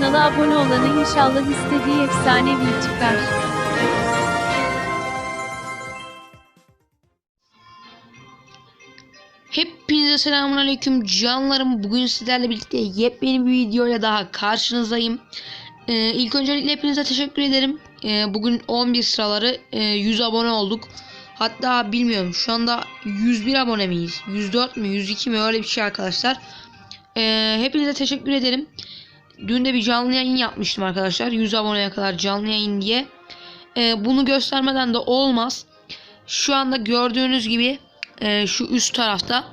kanala abone olana inşallah istediği efsanevi çıkar. Hepinize selamun aleyküm canlarım. Bugün sizlerle birlikte yepyeni bir videoyla daha karşınızdayım. Ee, ilk öncelikle hepinize teşekkür ederim. Ee, bugün 11 sıraları e, 100 abone olduk. Hatta bilmiyorum şu anda 101 abone miyiz? 104 mü 102 mi öyle bir şey arkadaşlar. Ee, hepinize teşekkür ederim. Dün de bir canlı yayın yapmıştım arkadaşlar. 100 aboneye kadar canlı yayın diye. Ee, bunu göstermeden de olmaz. Şu anda gördüğünüz gibi e, şu üst tarafta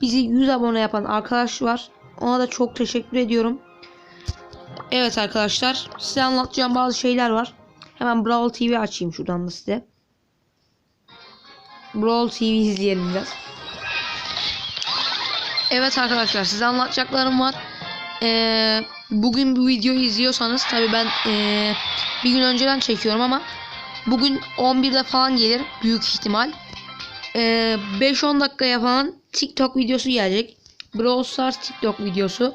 bizi 100 abone yapan arkadaş var. Ona da çok teşekkür ediyorum. Evet arkadaşlar size anlatacağım bazı şeyler var. Hemen Brawl TV açayım şuradan da size. Brawl TV izleyelim biraz. Evet arkadaşlar size anlatacaklarım var. Ee, bugün bu videoyu izliyorsanız tabi ben ee, bir gün önceden çekiyorum ama bugün 11'de falan gelir büyük ihtimal. Ee, 5-10 dakikaya falan TikTok videosu gelecek. Brawl Stars TikTok videosu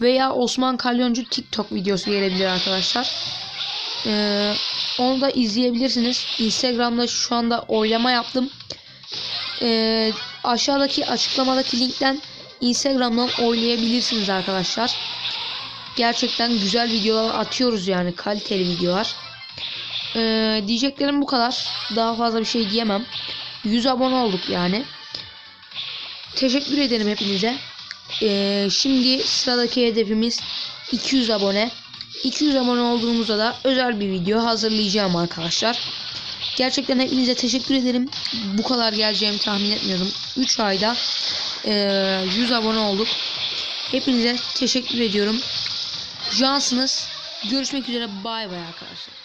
veya Osman Kalyoncu TikTok videosu gelebilir arkadaşlar. Ee, onu da izleyebilirsiniz. Instagram'da şu anda oylama yaptım. Ee, aşağıdaki açıklamadaki linkten Instagram'dan oylayabilirsiniz arkadaşlar. Gerçekten güzel videolar atıyoruz yani kaliteli videolar. Ee, diyeceklerim bu kadar. Daha fazla bir şey diyemem. 100 abone olduk yani. Teşekkür ederim hepinize. Ee, şimdi sıradaki hedefimiz 200 abone. 200 abone olduğumuzda da özel bir video hazırlayacağım arkadaşlar. Gerçekten hepinize teşekkür ederim. Bu kadar geleceğimi tahmin etmiyordum. 3 ayda ee, 100 abone olduk. Hepinize teşekkür ediyorum. Cansınız. Görüşmek üzere. Bay bay arkadaşlar.